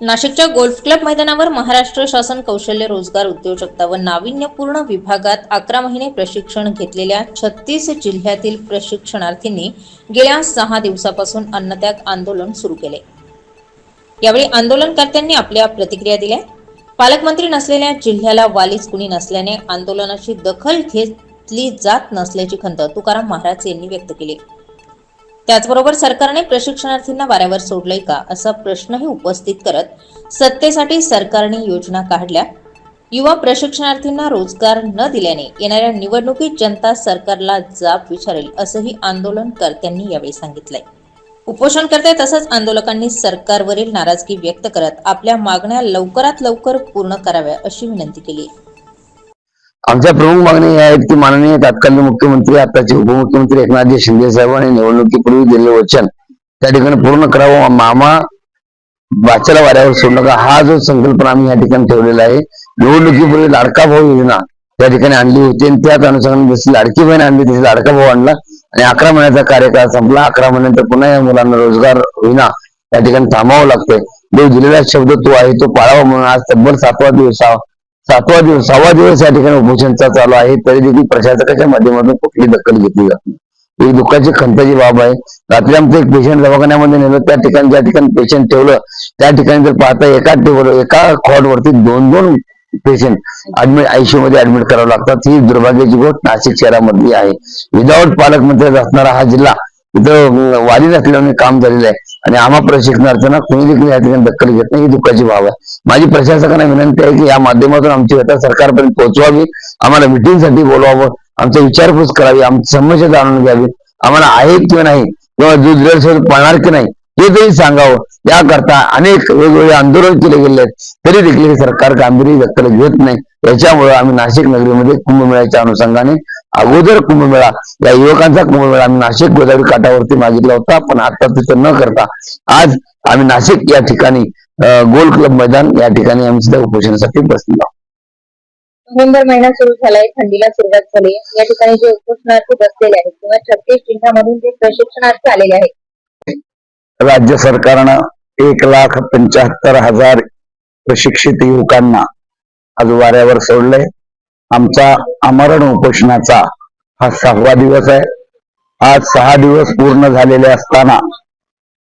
नाशिकच्या golf club मैदानावर महाराष्ट्र शासन कौशल्य रोजगार उद्योजकता व नाविन्यपूर्ण विभागात अकरा महिने प्रशिक्षण घेतलेल्या छत्तीस जिल्ह्यातील प्रशिक्षणार्थींनी गेल्या सहा दिवसापासून अन्नत्याग आंदोलन सुरू केले. यावेळी आंदोलनकर्त्यांनी आपल्या प्रतिक्रिया दिल्या. पालकमंत्री नसलेल्या जिल्ह्याला वालीच कुणी नसल्याने आंदोलनाची दखल घेतली जात नसल्याची खंत तुकाराम महाराज यांनी व्यक्त केली. त्याचबरोबर सरकारने प्रशिक्षणार्थींना वाऱ्यावर सोडलंय का असा प्रश्नही उपस्थित करत सत्तेसाठी सरकारने योजना काढल्या. युवा प्रशिक्षणार्थींना रोजगार न दिल्याने येणाऱ्या निवडणुकीत जनता सरकारला जाब विचारेल असंही आंदोलनकर्त्यांनी यावेळी सांगितलंय. उपोषणकर्ते तसंच आंदोलकांनी सरकारवरील नाराजगी व्यक्त करत आपल्या मागण्या लवकरात लवकर पूर्ण कराव्या अशी विनंती केली आमच्या प्रमुख मागणी या आहेत की माननीय तत्कालीन मुख्यमंत्री आताचे उपमुख्यमंत्री एकनाथजी शिंदे साहेबांनी निवडणुकीपूर्वी दिलेले वचन त्या ठिकाणी पूर्ण करावं. मामा बाच्याला वाऱ्यावर सोडू नका. हा जो संकल्पना आम्ही या ठिकाणी ठेवलेला आहे निवडणुकीपूर्वी लाडका भाऊ योजना त्या ठिकाणी आणली होती आणि त्याच अनुषंगाने जशी लाडकी बहीण आणली तशी लाडका भाऊ आणला. आणि अकरा महिन्याचा कार्यकाळ संपला. अकरा महिन्यानंतर पुन्हा या मुलांना रोजगार होईना त्या ठिकाणी थांबावं लागतंय. जो दिलेला शब्द तो आहे तो पाळावा म्हणून आज तब्बल सातवा दिवस सातवा दिवस सहावा दिवस या ठिकाणी उपोषणचा चालू आहे. तरी देखील प्रशासकाच्या माध्यमातून कुठली दखल घेतली जात नाही. ही दुःखाची खंताची बाब आहे. रात्री आमचं एक पेशंट दवाखान्यामध्ये नेलं. त्या ठिकाणी ज्या ठिकाणी पेशंट ठेवलं त्या ठिकाणी जर पाहता एका टेबल एका वरती दोन दोन पेशंट ऍडमिट आयसीयू मध्ये ऍडमिट करावं लागतात. ही दुर्भाग्याची गोष्ट नाशिक शहरामधली आहे. विदाऊट पालकमंत्री असणारा हा जिल्हा इथं वारी नसल्याने काम झालेलं आहे. आणि आम्हा प्रशिक्षणार्थ्यांना कोणी देखील या ठिकाणी दखल घेत नाही ही दुःखाची बाब आहे. माझी प्रशासकांना विनंती आहे की या माध्यमातून आमची व्यथा सरकारपर्यंत पोहोचवावी. आम्हाला मिटिंगसाठी बोलवावं. आमचा विचारपूस करावी. आमची समस्या जाणून घ्यावी. आम्हाला आहे किंवा नाही किंवा दुसऱ्या पाळणार की नाही हे तरी सांगावं. याकरता अनेक वेगवेगळे आंदोलन केले गेले आहेत. तरी देखील हे सरकार गांभीर्य दखल घेत नाही. याच्यामुळे आम्ही नाशिक नगरीमध्ये कुंभमेळ्याच्या अनुषंगाने अगोदर कुंभमेळा या युवकांचा कुंभमेळा आम्ही नाशिक गोदावरी काठावरती मागितला होता पण आता तिथं न करता आज आम्ही नाशिक या ठिकाणी गोल क्लब मैदान या ठिकाणी आम्ही सुद्धा उपोषणासाठी बसलेलो आहोत. नोव्हेंबर महिना सुरू झालाय थंडीला सुरुवात झाली. या ठिकाणी जे उपोषणार्थी बसलेले आहेत किंवा छत्तीस जिल्ह्यामधून जे प्रशिक्षणार्थी आलेले आहेत. राज्य सरकारनं एक लाख पंच्याहत्तर हजार प्रशिक्षित युवकांना आज वाऱ्यावर सोडलंय. आमचा आमरण उपोषणाचा हा सहावा दिवस आहे. आज सहा दिवस पूर्ण झालेले असताना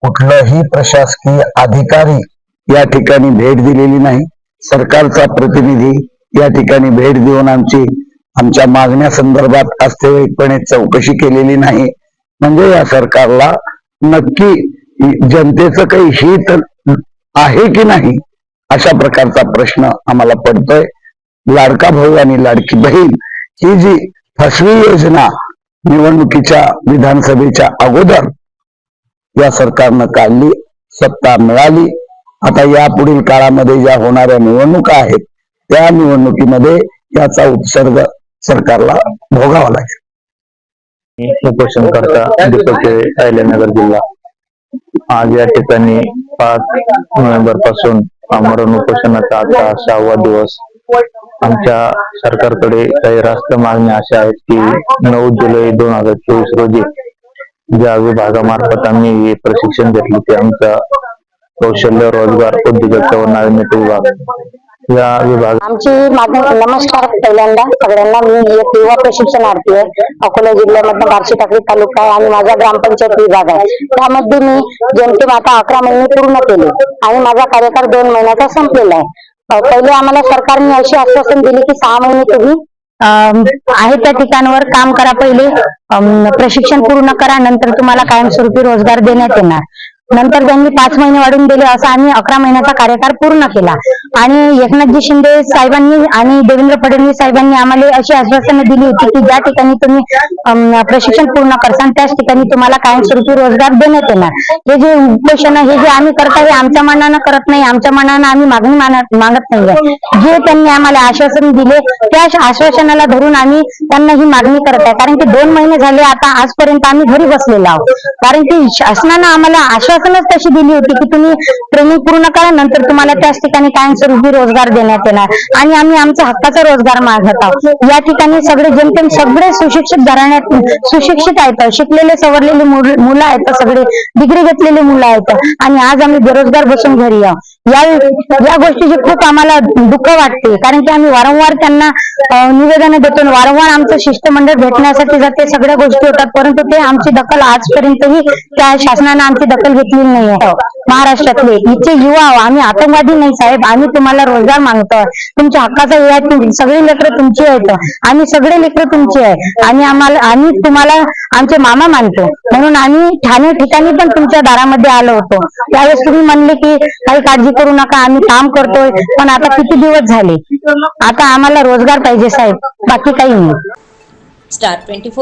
कुठलाही प्रशासकीय अधिकारी या ठिकाणी भेट दिलेली नाही. सरकारचा प्रतिनिधी या ठिकाणी भेट देऊन आमची आमच्या मागण्या संदर्भात चौकशी केलेली नाही. म्हणजे या सरकारला नक्की जनतेचं काही हित आहे की नाही अशा प्रकारचा प्रश्न आम्हाला पडतोय. लाडका भाऊ आणि लाडकी बहीण ही जी फसवी योजना निवडणुकीच्या विधानसभेच्या अगोदर या सरकारनं काढली सत्ता मिळाली. आता या पुढील काळामध्ये ज्या होणाऱ्या निवडणुका आहेत त्या निवडणुकीमध्ये याचा उत्सर्ग सरकारला भोगावा लागेल. उपोषण करता दीपक अहिल्यानगर जिल्हा. आज या ठिकाणी पाच नोव्हेंबरपासून आमरण उपोषणाचा आता सहावा दिवस. आमच्या सरकारकडे काही रास्त मागण्या अशा आहेत की नऊ जुलै दोन हजार चोवीस रोजी ज्या विभागामार्फत आम्ही हे प्रशिक्षण घेतले ते आमचा कौशल्य रोजगार उद्योजकता व नाविन्यता विभाग. या विभाग आमची मागणी नमस्कार पहिल्यांदा. सगळ्यांना मी एक युवा प्रशिक्षणार्थी आहे. अकोला जिल्ह्यामधनं बार्शी टाकळी तालुका आहे आणि माझा ग्रामपंचायत विभाग आहे. त्यामध्ये मी जेमतेम आता अकरा महिने पूर्ण केले आणि माझा कार्यकाळ दोन महिन्याचा संपलेला आहे. पहिले आम्हाला सरकारने अशी आश्वासन दिली की सहा महिने तुम्ही अं, आहे त्या ठिकाणावर काम करा पहिले. प्रशिक्षण पूर्ण करा नंतर तुम्हाला कायमस्वरूपी रोजगार देण्यात येणार. नंतर त्यांनी पाच महिने वाढून दिले असा आम्ही अकरा महिन्याचा कार्यकाळ पूर्ण केला. आणि एकनाथजी शिंदे साहेबांनी आणि देवेंद्र फडणवीस साहेबांनी आम्हाला अशी आश्वासनं दिली होती की ज्या ठिकाणी तुम्ही प्रशिक्षण पूर्ण करसान त्याच ठिकाणी तुम्हाला कायमस्वरूपी रोजगार देण्यात येणार. हे जे उपोषण हे जे आम्ही करत आहे आमच्या मनानं करत नाही आमच्या मनानं आम्ही मागणी मानत मागत नाही जे त्यांनी आम्हाला आश्वासन दिले त्या आश्वासनाला धरून आम्ही त्यांना ही मागणी करत आहे. कारण की दोन महिने झाले आता आजपर्यंत आम्ही घरी बसलेलो आहोत. कारण की शासनानं आम्हाला आश्वासनच तशी दिली होती की तुम्ही ट्रेनिंग पूर्ण करा नंतर तुम्हाला त्याच ठिकाणी कायम कायमस्वरूपी रोजगार देण्यात येणार. आणि आम्ही आमचा हक्काचा रोजगार मागत आहोत. या ठिकाणी सगळे जेमतेम सगळे सुशिक्षित घराण्यात सुशिक्षित आहेत. शिकलेले सवरलेले मुलं आहेत. सगळे डिग्री घेतलेले मुलं आहेत. आणि आज आम्ही बेरोजगार बसून घरी आहोत. या या गोष्टीची खूप आम्हाला दुःख वाटते. कारण की आम्ही वारंवार त्यांना निवेदन देतो. आणि वारंवार आमचं शिष्टमंडळ भेटण्यासाठी जाते सगळ्या गोष्टी होतात परंतु ते आमची दखल आजपर्यंतही त्या शासनानं आमची दखल घेतलेली नाही आहे महाराष्ट्रातले इथे युवा हो, आम्ही आतंकवादी नाही साहेब. आम्ही तुम्हाला रोजगार मागतोय तुमच्या हक्काचा वेळ आहे लेकर तुमची आहेत. आम्ही सगळे लेकर तुमचे आहे. आणि आम्हाला आम्ही तुम्हाला आमचे मामा मानतो. म्हणून आम्ही ठाणे ठिकाणी पण तुमच्या दारामध्ये आलो होतो. त्यावेळेस तुम्ही म्हणले की काही काळजी करू नका आम्ही काम करतोय. पण आता किती दिवस झाले? आता आम्हाला रोजगार पाहिजे साहेब. बाकी काही नाही. Star twenty four